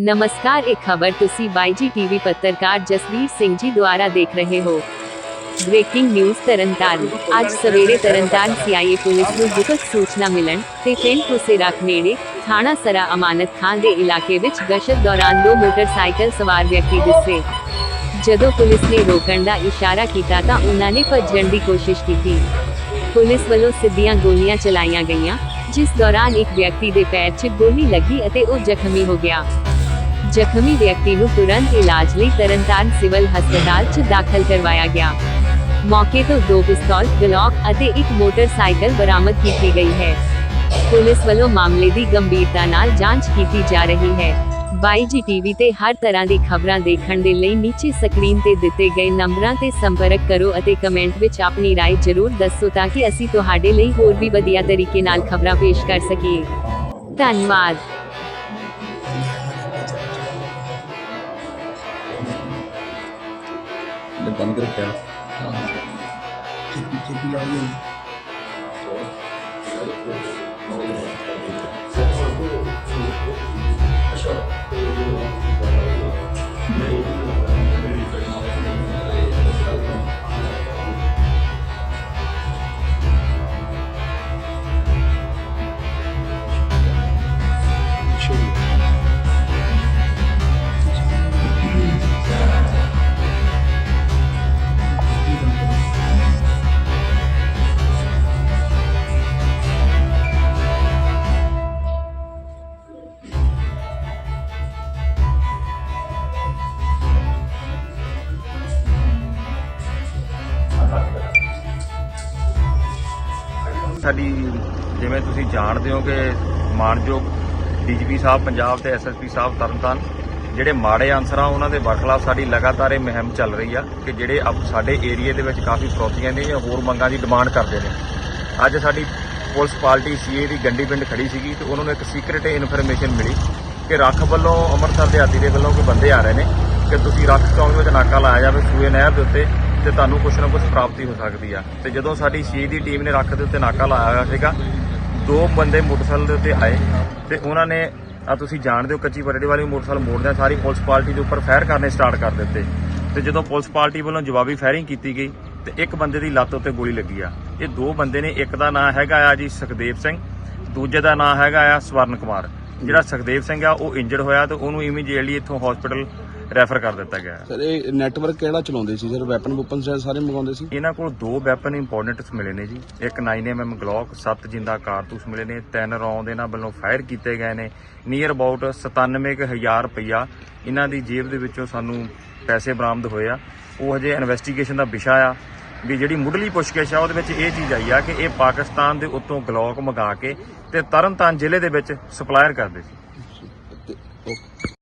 ਨਮਸਕਾਰ ਇਹ ਖਬਰ ਤੁਸੀਂ ਬਾਈਜੀ ਟੀਵੀ ਪੱਤਰਕਾਰ ਜਸਵੀਰ ਸਿੰਘ ਜੀ ਦੁਆਰਾ ਦੇਖ ਰਹੇ ਹੋ ਬ੍ਰੇਕਿੰਗ ਨਿਊਜ਼ ਤਰਨਤਾਰਨ ਅੱਜ ਸਵੇਰੇ ਤਰਨਤਾਰਨ ਸੀਆਈਏ ਪੁਲਿਸ ਨੂੰ ਗੁਪਤ ਸੂਚਨਾ ਮਿਲਣ ਤੇ ਪਿੰਡ ਕੁਸੇਰਾਖ ਨੇੜੇ ਥਾਣਾ ਸਰਾ ਅਮਾਨਤ ਖਾਨ ਦੇ ਇਲਾਕੇ ਵਿੱਚ ਗਸ਼ਤ ਦੌਰਾਨ ਦੋ ਮੋਟਰਸਾਈਕਲ ਸਵਾਰ ਵਿਅਕਤੀ ਦਿਸੇ ਜਦੋਂ ਪੁਲਿਸ ਨੇ ਰੋਕਣ ਦਾ ਇਸ਼ਾਰਾ ਕੀਤਾ ਤਾਂ ਉਹਨਾਂ ਨੇ ਭੱਜਣ ਦੀ ਕੋਸ਼ਿਸ਼ ਕੀਤੀ ਪੁਲਿਸ ਵੱਲੋਂ ਸਿੱਧੀਆਂ ਗੋਲੀਆਂ ਚਲਾਈਆਂ ਗਈਆਂ ਜਿਸ ਦੌਰਾਨ ਇੱਕ ਵਿਅਕਤੀ ਦੇ ਪੈਰ 'ਚ ਗੋਲੀ ਲੱਗੀ ਅਤੇ ਉਹ ਜ਼ਖਮੀ ਹੋ ਗਿਆ ਜ਼ਖਮੀ ਵਿਅਕਤੀ ਨੂੰ ਤੁਰੰਤ ਇਲਾਜ ਲਈ ਤਰਨਤਾਰਨ ਸਿਵਲ ਹਸਪਤਾਲ 'ਚ ਦਾਖਲ ਕਰਵਾਇਆ ਗਿਆ ਮੌਕੇ ਤੋਂ ਦੋ ਪਿਸਤੌਲ ਗਲੌਕ ਅਤੇ ਇੱਕ ਮੋਟਰਸਾਈਕਲ ਬਰਾਮਦ ਕੀਤੀ ਗਈ ਹੈ ਪੁਲਿਸ ਵੱਲੋਂ ਮਾਮਲੇ ਦੀ ਗੰਭੀਰਤਾ ਨਾਲ ਜਾਂਚ ਕੀਤੀ ਜਾ ਰਹੀ ਹੈ ਬਾਈਜੀ ਟੀਵੀ ਤੇ ਹਰ ਤਰ੍ਹਾਂ ਦੀ ਖਬਰਾਂ ਦੇਖਣ ਦੇ ਲਈ ਨੀਚੇ ਸਕਰੀਨ ਤੇ ਦਿੱਤੇ ਗਏ ਨੰਬਰਾਂ ਤੇ ਸੰਪਰਕ ਕਰੋ ਅਤੇ ਕਮੈਂਟ ਵਿੱਚ ਆਪਣੀ رائے ਜ਼ਰੂਰ ਦੱਸੋ ਤਾਂ ਕਿ ਅਸੀਂ ਤੁਹਾਡੇ ਲਈ ਹੋਰ ਵੀ ਵਧੀਆ ਤਰੀਕੇ ਨਾਲ ਖਬਰਾਂ ਪੇਸ਼ ਕਰ ਸਕੀਏ ਧੰਨਵਾਦ ਨੇ ਬੰਦ ਰੱਖਿਆ। ਚਿੱਪੀ ਚਿੱਪੀ ਆ ਗਈ ਸਾਡੀ, ਜਿਵੇਂ ਤੁਸੀਂ ਜਾਣਦੇ ਹੋ ਕਿ ਮਾਨਯੋਗ ਡੀਜੀਪੀ ਸਾਹਿਬ, ਪੰਜਾਬ ਤੇ ਐਸਐਸਪੀ ਸਾਹਿਬ ਤਰਨਤਾਰਨ, ਜਿਹੜੇ ਮਾੜੇ ਅਨਸਰ ਆ, ਉਹਨਾਂ ਦੇ ਬਰਖਲਾਫ ਸਾਡੀ ਲਗਾਤਾਰ ਇਹ ਮੁਹਿੰਮ ਚੱਲ ਰਹੀ ਆ ਕਿ ਜਿਹੜੇ ਅਪ, ਸਾਡੇ ਏਰੀਏ ਦੇ ਵਿੱਚ ਕਾਫੀ ਫਰੋਤੀਆਂ ਨੇ ਜਾਂ ਹੋਰ ਮੰਗਾਂ ਦੀ ਡਿਮਾਂਡ ਕਰਦੇ ਨੇ। ਅੱਜ ਸਾਡੀ ਪੁਲਿਸ ਪਾਰਟੀ ਸੀਏ ਦੀ ਗੰਡੀ ਪਿੰਡ ਖੜੀ ਸੀਗੀ ਤੇ ਉਹਨਾਂ ਨੂੰ ਇੱਕ ਸੀਕ੍ਰੀਟ ਇਨਫੋਰਮੇਸ਼ਨ ਮਿਲੀ ਕਿ ਰੱਖ ਵੱਲੋਂ ਅੰਮ੍ਰਿਤਸਰ ਦੇ ਆਦੀ ਦੇ ਵੱਲੋਂ ਕੋਈ ਬੰਦੇ ਆ ਰਹੇ ਨੇ, ਕਿ ਤੁਸੀਂ ਰੱਖ ਚੌਂਕ ਵਿੱਚ ਨਾਕਾ ਲਾਇਆ ਜਾਵੇ ਸੂਏ ਨਹਿਰ ਦੇ ਉੱਤੇ। ਤੇ ਤੁਹਾਨੂੰ ਕੁਛ ਨਾ ਕੁਛ ਪ੍ਰਾਪਤੀ ਹੋ ਸਕਦੀ ਆ। ਤੇ ਜਦੋਂ ਸਾਡੀ ਸੀਏ ਦੀ ਟੀਮ ਨੇ ਰੱਖ ਦੇ ਉੱਤੇ ਨਾਕਾ ਲਾਇਆ ਹੋਇਆ ਸੀਗਾ, ਦੋ ਬੰਦੇ ਮੋਟਰਸਾਈਕਲ ਦੇ ਉੱਤੇ ਆਏ ਤੇ ਉਹਨਾਂ ਨੇ ਆ ਤੁਸੀਂ ਜਾਣਦੇ ਹੋ ਕੱਚੀ ਪਰੇਡੀ ਵਾਲੀ ਮੋਟਰਸਾਈਕਲ ਮੋੜਦਿਆਂ ਸਾਰੀ ਪੁਲਿਸ ਪਾਰਟੀ ਦੇ ਉੱਪਰ ਫਾਇਰ ਕਰਨੇ ਸਟਾਰਟ ਕਰ ਦਿੱਤੇ। ਤੇ ਜਦੋਂ ਪੁਲਿਸ ਪਾਰਟੀ ਵੱਲੋਂ ਜਵਾਬੀ ਫਾਇਰਿੰਗ ਕੀਤੀ ਗਈ ਤੇ ਇੱਕ ਬੰਦੇ ਦੀ ਲੱਤ ਉੱਤੇ ਗੋਲੀ ਲੱਗੀ ਆ। ਇਹ ਦੋ ਬੰਦੇ ਨੇ, ਇੱਕ ਦਾ ਨਾਂ ਹੈਗਾ ਆ ਜੀ ਸੁਖਦੇਵ ਸਿੰਘ, ਦੂਜੇ ਦਾ ਨਾਂ ਹੈਗਾ ਆ ਸਵਰਨ ਕੁਮਾਰ। ਜਿਹੜਾ ਸੁਖਦੇਵ ਸਿੰਘ ਆ, ਉਹ ਇੰਜਰਡ ਹੋਇਆ ਤੇ ਉਹਨੂੰ ਇਮੀਡੀਏਟਲੀ ਇੱਥੋਂ ਹਸਪੀਟਲ ਰੈਫਰ ਕਰ ਦਿੱਤਾ ਗਿਆ ਸਰ ਇਹ ਨੈਟਵਰਕ ਕਿਹੜਾ ਚਲਾਉਂਦੇ ਸੀ? ਸਰ ਵੈਪਨ ਵੂਪਨ ਸਾਰੇ ਮੰਗਾਉਂਦੇ ਸੀ? ਇਹਨਾਂ ਕੋਲ ਦੋ ਵੈਪਨ ਇੰਪੋਰਟੈਂਟਸ ਮਿਲੇ ਨੇ ਜੀ। ਇੱਕ 9mm ਗਲੌਕ 7 ਜਿੰਦਾ ਕਾਰਤੂਸ ਮਿਲੇ ਨੇ ਤਿੰਨ ਰੌਂਦ ਇਹਨਾਂ ਵੱਲੋਂ ਫਾਇਰ ਕੀਤੇ ਗਏ ਨੇ। ਨੀਅਰ ਅਬਾਊਟ 97000 ਰੁਪਇਆ ਇਹਨਾਂ ਦੀ ਜੇਬ ਦੇ ਵਿੱਚੋਂ ਸਾਨੂੰ ਪੈਸੇ ਬਰਾਮਦ ਹੋਏ ਆ। ਉਹ ਹਜੇ ਇਨਵੈਸਟੀਗੇਸ਼ਨ ਦਾ ਵਿਸ਼ਾ ਆ ਵੀ ਜਿਹੜੀ ਮੁੱਢਲੀ ਪੁੱਛਗਿੱਛ ਆ ਉਹਦੇ ਵਿੱਚ ਇਹ ਚੀਜ਼ ਆਈ ਆ ਕਿ ਇਹ ਪਾਕਿਸਤਾਨ ਦੇ ਉੱਤੋਂ ਗਲੌਕ ਮੰਗਾ ਕੇ ਤੇ ਤਰਨਤਾਰਨ ਜ਼ਿਲ੍ਹੇ ਦੇ ਵਿੱਚ ਸਪਲਾਇਰ ਕਰਦੇ ਸੀ। ਤੇ ਉਹ